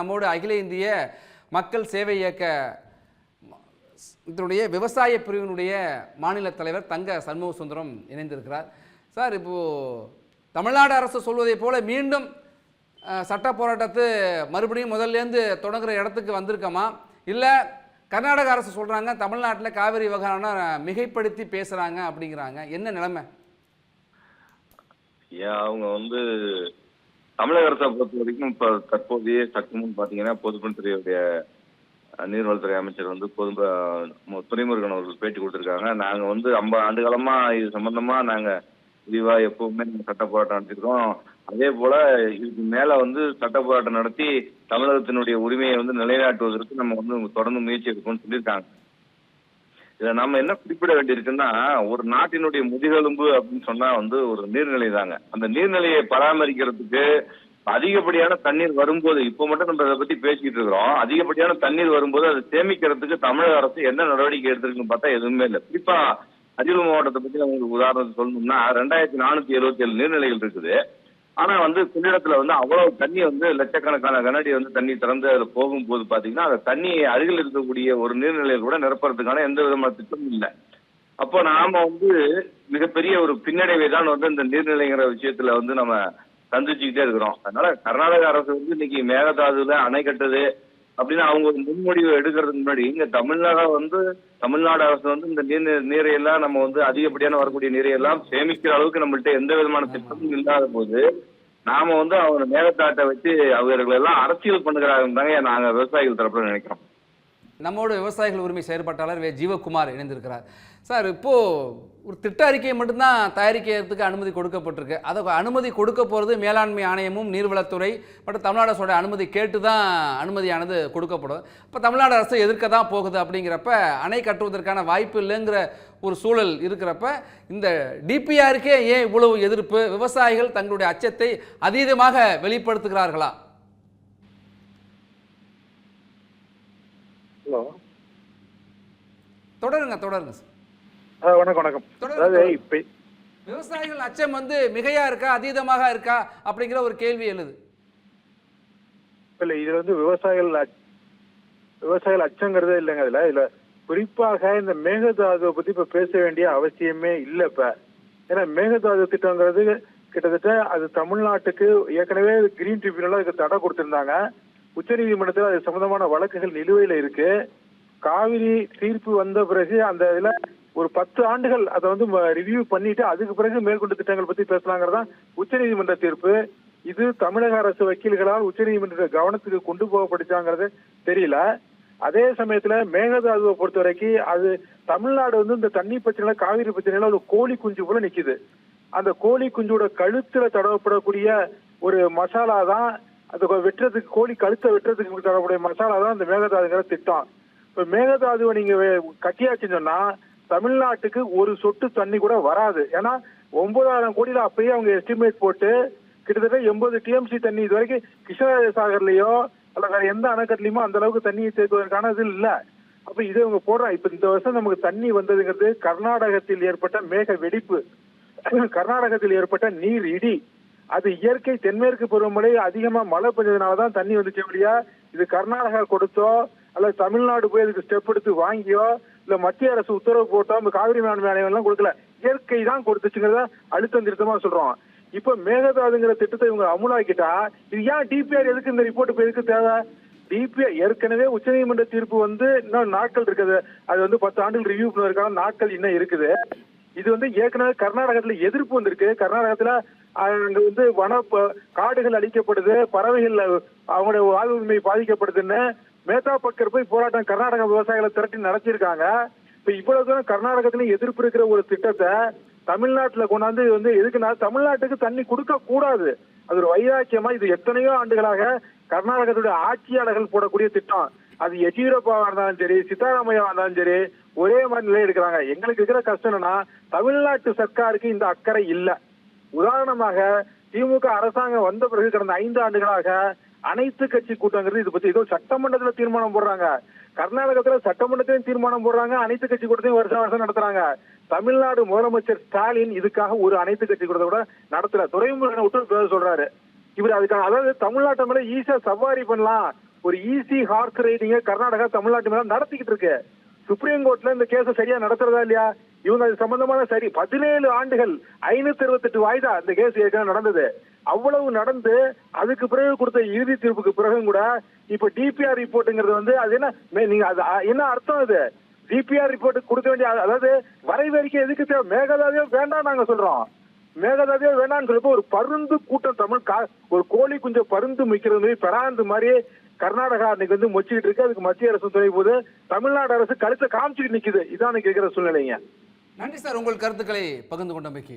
நம்மோடு அகில இந்திய மக்கள் சேவை இயக்க இதனுடைய விவசாய பிரிவினுடைய மாநில தலைவர் தங்க சண்முக சுந்தரம் இணைந்திருக்கிறார். சார் இப்போ தமிழ்நாடு அரசு சொல்வதைப் போல மீண்டும் சட்ட போராட்டத்தை மறுபடியும் முதல்லேருந்து தொடங்குற இடத்துக்கு வந்திருக்கோமா? இல்லை கர்நாடக அரசு சொல்கிறாங்க தமிழ்நாட்டில் காவிரி விவகாரம்னா மிகைப்படுத்தி பேசுகிறாங்க அப்படிங்கிறாங்க. என்ன நிலைமை? ஏன் அவங்க வந்து தமிழக அரசை பொறுத்த வரைக்கும் இப்ப தற்போதைய சட்டமும் பாத்தீங்கன்னா பொதுப்பணித்துறையுடைய நீர்வளத்துறை அமைச்சர் வந்து பொது அஹ், துரைமுருகன் அவர்கள் பேட்டி கொடுத்துருக்காங்க. நாங்க வந்து ஐம்பது ஆண்டு காலமா இது சம்பந்தமா நாங்க விரிவா எப்பவுமே சட்ட போராட்டம் நடத்திருக்கோம். அதே போல இதுக்கு மேல வந்து சட்ட போராட்டம் நடத்தி தமிழகத்தினுடைய உரிமையை வந்து நிலைநாட்டுவதற்கு நம்ம வந்து தொடர்ந்து முயற்சி எடுப்போம்னு சொல்லியிருக்காங்க. இதை நம்ம என்ன குறிப்பிட வேண்டியிருக்குன்னா ஒரு நாட்டினுடைய முதுகெலும்பு அப்படின்னு சொன்னா வந்து ஒரு நீர்நிலை தாங்க அந்த நீர்நிலையை பராமரிக்கிறதுக்கு அதிகப்படியான தண்ணீர் வரும்போது இப்போ மட்டும் நம்ம இதை பத்தி பேசிட்டு இருக்கிறோம். அதிகப்படியான தண்ணீர் வரும்போது அதை சேமிக்கிறதுக்கு தமிழக அரசு என்ன நடவடிக்கை எடுத்திருக்குன்னு பார்த்தா எதுவுமே இல்லை. குறிப்பா அரியலூர் மாவட்டத்தை பத்தி நான் உங்களுக்கு உதாரணத்துக்கு சொல்லணும்னா ரெண்டாயிரத்தி நானூத்தி எழுபத்தி ஏழு நீர்நிலைகள் இருக்குது. ஆனா வந்து கொள்ளிடத்துல வந்து அவ்வளவு தண்ணி வந்து லட்சக்கணக்கான கனடி வந்து தண்ணி திறந்து அதுல போகும்போது பாத்தீங்கன்னா அந்த தண்ணியை அருகில் இருக்கக்கூடிய ஒரு நீர்நிலையில் கூட நிரப்புறதுக்கான எந்த விதமான திட்டமும் இல்லை. அப்போ நாம வந்து மிகப்பெரிய ஒரு பின்னடைவை தான் வந்து இந்த நீர்நிலைங்கிற விஷயத்துல வந்து நம்ம சந்திச்சுக்கிட்டே இருக்கிறோம். அதனால கர்நாடக அரசு வந்து இன்னைக்கு மேகதாதுல அணை கட்டுது அப்படின்னு அவங்க ஒரு முன்மொழிவு எடுக்கிறதுக்கு முன்னாடி இங்க தமிழ்நாடு வந்து தமிழ்நாடு அரசு வந்து இந்த நீர் நீரையெல்லாம் நம்ம வந்து அதிகப்படியான வரக்கூடிய நீரையெல்லாம் சேமிக்கிற அளவுக்கு நம்மள்ட்ட எந்த விதமான திட்டமும் இல்லாத போது நாம வந்து அவங்க மேகத்தாட்டை வச்சு அவர்கள் எல்லாம் அரசியல் பண்ணுகிறாங்க தாங்க நாங்க விவசாயிகள் தரப்புல நினைக்கிறோம். நம்மோட விவசாயிகள் உரிமை செயற்பாட்டாளர் வே ஜீவகுமார் இணைந்திருக்கிறார். சார் இப்போ ஒரு திட்ட அறிக்கையை மட்டும்தான் தயாரிக்கிறதுக்கு அனுமதி கொடுக்கப்பட்டிருக்கு. அதை அனுமதி கொடுக்க போகிறது மேலாண்மை ஆணையமும் நீர்வளத்துறை மற்றும் தமிழ்நாடு அரசோட அனுமதி கேட்டு தான் அனுமதியானது கொடுக்கப்படும். இப்போ தமிழ்நாடு அரசு எதிர்க்க தான் போகுது அப்படிங்கிறப்ப அணை கட்டுவதற்கான வாய்ப்பு இல்லைங்கிற ஒரு சூழல் இருக்கிறப்ப இந்த டிபிஆருக்கே ஏன் இவ்வளவு எதிர்ப்பு? விவசாயிகள் தங்களுடைய அச்சத்தை அதீதமாக வெளிப்படுத்துகிறார்களா? தொடருங்க தொடருங்க சார் வணக்கம் வணக்கம். விவசாயிகள் அச்சம் வந்து மிகையா இருக்கா அதீதமாக இருக்கா அப்படிங்கிற ஒரு கேள்வி எழுது. இல்ல இதுல வந்து விவசாயிகள் விவசாயிகள் அச்சங்கிறதே இல்லைங்க இதுல இதுல குறிப்பாக இந்த மேகதாதுவை பத்தி இப்ப பேச வேண்டிய அவசியமே இல்ல இப்ப. ஏன்னா மேகதாது திட்டங்கிறது கிட்டத்தட்ட அது தமிழ்நாட்டுக்கு ஏற்கனவே கிரீன் ட்ரிபியூனல் அதுக்கு தடை கொடுத்திருந்தாங்க. உச்சநீதிமன்றத்தில் அது சம்பந்தமான வழக்குகள் நிலுவையில இருக்கு. காவிரி தீர்ப்பு வந்த பிறகு அந்த இதுல ஒரு பத்து ஆண்டுகள் அதை வந்து ரிவ்யூ பண்ணிட்டு அதுக்கு பிறகு மேற்கொண்டு திட்டங்கள் பத்தி பேசலாங்கிறதான் உச்சநீதிமன்ற தீர்ப்பு. இது தமிழக அரசு வக்கீல்களால் உச்சநீதிமன்ற கவனத்துக்கு கொண்டு போகப்படுச்சாங்கிறது தெரியல. அதே சமயத்துல மேகதாதுவை பொறுத்த வரைக்கும் அது தமிழ்நாடு வந்து இந்த தண்ணி பிரச்சனையில காவிரி பிரச்சனையில ஒரு கோழி குஞ்சு போல நிக்குது. அந்த கோழி குஞ்சோட கழுத்துல தடவப்படக்கூடிய ஒரு மசாலா தான் அது வெட்டுறதுக்கு கோழி கழுத்தை வெட்டுறதுக்கு தடவக்கூடிய மசாலா தான் இந்த மேகதாதுங்கிற திட்டம். இப்ப மேகதாதுவை நீங்க கட்டியாச்சுன்னு சொன்னா தமிழ்நாட்டுக்கு ஒரு சொட்டு தண்ணி கூட வராது. ஏன்னா ஒன்பதாயிரம் கோடியில அப்பயே அவங்க எஸ்டிமேட் போட்டு கிட்டத்தட்ட எண்பது டிஎம்சி தண்ணி இது வரைக்கும் கிருஷ்ணராஜ சாகர்லயோ அல்ல வேற எந்த அணைக்கட்டுலயுமோ அந்த அளவுக்கு தண்ணியை சேர்க்குவதற்கான இது இல்ல. அப்ப இதை இவங்க போடுறா இப்ப இந்த வருஷம் நமக்கு தண்ணி வந்ததுங்கிறது கர்நாடகத்தில் ஏற்பட்ட மேக வெடிப்பு. கர்நாடகத்தில் ஏற்பட்ட நீர் இடி. அது இயற்கை தென்மேற்கு பருவமழை அதிகமா மழை பெஞ்சதுனாலதான் தண்ணி வந்துச்சு அப்படியா இது கர்நாடகா கொடுத்தோ அல்லது தமிழ்நாடு போய் அதுக்கு ஸ்டெப் எடுத்து வாங்கியோ இல்ல மத்திய அரசு உத்தரவு போட்டோ இந்த காவிரி மேலாண்மை ஆணையம் எல்லாம் கொடுக்கல. இயற்கை தான் கொடுத்துச்சுங்கிறத அழுத்தம் திருத்தமா சொல்றோம். இப்ப மேகதாதுங்கிற திட்டத்தை இவங்க அமுலாக்கிட்டா இது ஏன் டிபிஆர் எதுக்கு இந்த ரிப்போர்ட் இப்ப எதுக்கு தேவை? டிபிஆர் ஏற்கனவே உச்சநீதிமன்ற தீர்ப்பு வந்து இன்னும் நாட்கள் இருக்குது. அது வந்து பத்து ஆண்டுகள் ரிவ்யூ பண்ணுவதற்கான நாட்கள் இன்னும் இருக்குது. இது வந்து ஏற்கனவே கர்நாடகத்துல எதிர்ப்பு வந்திருக்கு. கர்நாடகத்துல அங்க வந்து வன காடுகள் அழிக்கப்படுது பறவைகள் அவங்களுடைய வாழ்வு உரிமை பாதிக்கப்படுதுன்னு மேதா பக்கர் போய் போராட்டம் கர்நாடக விவசாயிகளை திரட்டி நடத்தியிருக்காங்க இப்ப இவ்வளவு தூரம் கர்நாடகத்துல எதிர்ப்பு இருக்கிற ஒரு திட்டத்தை தமிழ்நாட்டுல கொண்டாந்து வந்து எதுக்குன்னா தமிழ்நாட்டுக்கு தண்ணி கொடுக்க கூடாது. அது ஒரு வைராக்கியமா இது எத்தனையோ ஆண்டுகளாக கர்நாடகத்துடைய ஆட்சியாளர்கள் போடக்கூடிய திட்டம். அது எடியூரப்பாவா இருந்தாலும் சரி சித்தாராமையாவா இருந்தாலும் சரி ஒரே மாதிரி நிலை எடுக்கிறாங்க. எங்களுக்கு இருக்கிற கஷ்டம் என்னன்னா தமிழ்நாட்டு சர்க்காருக்கு இந்த அக்கறை இல்லை. உதாரணமாக திமுக அரசாங்கம் வந்த பிறகு கடந்த ஐந்து ஆண்டுகளாக அனைத்து கட்சி கூட்டங்கிறது இது பத்தி ஏதோ சட்டமன்றத்துல தீர்மானம் போடுறாங்க. கர்நாடகத்துல சட்டமன்றத்திலும் தீர்மானம் போடுறாங்க. அனைத்து கட்சி கூட்டத்தையும் வருஷம் வருஷம் நடத்துறாங்க. தமிழ்நாடு முதலமைச்சர் ஸ்டாலின் இதுக்காக ஒரு அனைத்து கட்சி கூட்டத்தை கூட நடத்தல. துறைமுருகனை விட்டு சொல்றாரு. இவர் அதுக்காக அதாவது தமிழ்நாட்டை மேல ஈஸியா சவாரி பண்ணலாம். ஒரு ஈஸி ஹார்ஸ் ரைடிங்க கர்நாடகா தமிழ்நாட்டு மேல நடத்திக்கிட்டு இருக்கு. சுப்ரீம் கோர்ட்ல இந்த கேஸ சரியா நடத்துறதா இல்லையா? இவங்க அது சம்பந்தமான சரி பதினேழு ஆண்டுகள் ஐநூத்தி இருபத்தெட்டு வாய்தா இந்த கேஸ் ஏற்கனவே நடந்தது. அவ்வளவு நடந்து அதுக்கு பிறகு கொடுத்த இறுதி தீர்ப்புக்கு பிறகும் கூட இப்ப டிபிஆர் ரிப்போர்ட்டுங்கிறது வந்து அது என்ன மே- நீங்க அது என்ன அர்த்தம் அது? டிபிஆர் ரிப்போர்ட் கொடுக்க வேண்டிய அதாவது வரைவறிக்கை எதுக்கு தேவை? மேகதாதியோ வேண்டாம் நாங்க சொல்றோம். மேகதாதியோ வேண்டாம்னு சொல்லப்போ ஒரு பருந்து கூட்டம் தமிழ் கா- ஒரு கோழி குஞ்சு பருந்து மிக்கிறது மாதிரி பெறாந்து மாதிரி கர்நாடகா அன்னைக்கு வந்து மொச்சிக்கிட்டு இருக்கு. அதுக்கு மத்திய அரசு துணை போது தமிழ்நாடு அரசு கழுத்தை காமிச்சுட்டு நிக்குது. இதான் கேட்கிற சூழ்நிலைங்க. நன்றி சார். உங்கள் கருத்துக்களை பகிர்ந்து கொண்டமைக்கு.